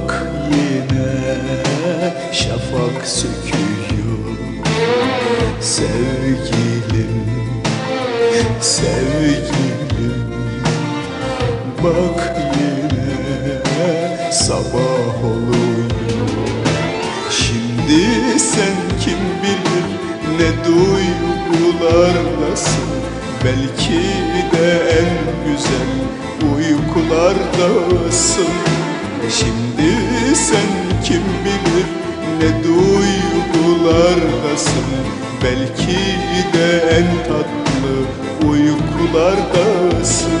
Bak yine şafak söküyor Sevgilim, sevgilim Bak yine sabah oluyor. Şimdi sen kim bilir ne duygulardasın Belki de en güzel uykulardasın Şimdi sen kim bilir ne duygulardasın? Belki de en tatlı uykulardasın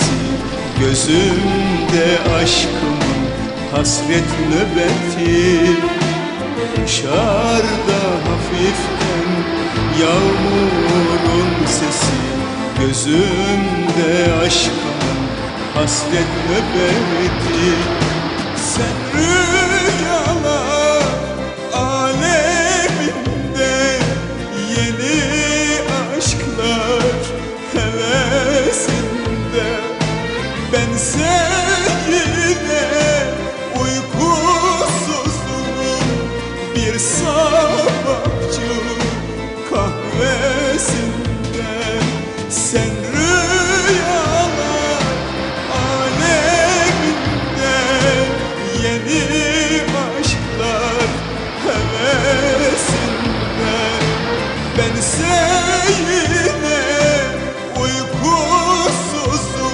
Gözümde aşkımın hasret nöbeti Dışarıda hafiften yağmurun sesi. Gözümde aşkımın hasret nöbeti Sen rüyalar Sen rüyalar aleminde Yeni aşklar hevesinde. Ben seninle uykusuzluğum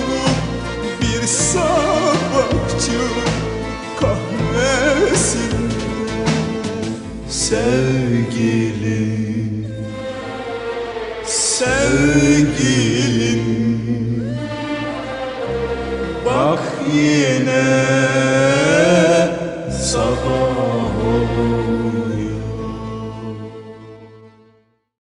Bir sabahçı kahvesinde. Sevgilim Sevgilim Bak yine sabah oldu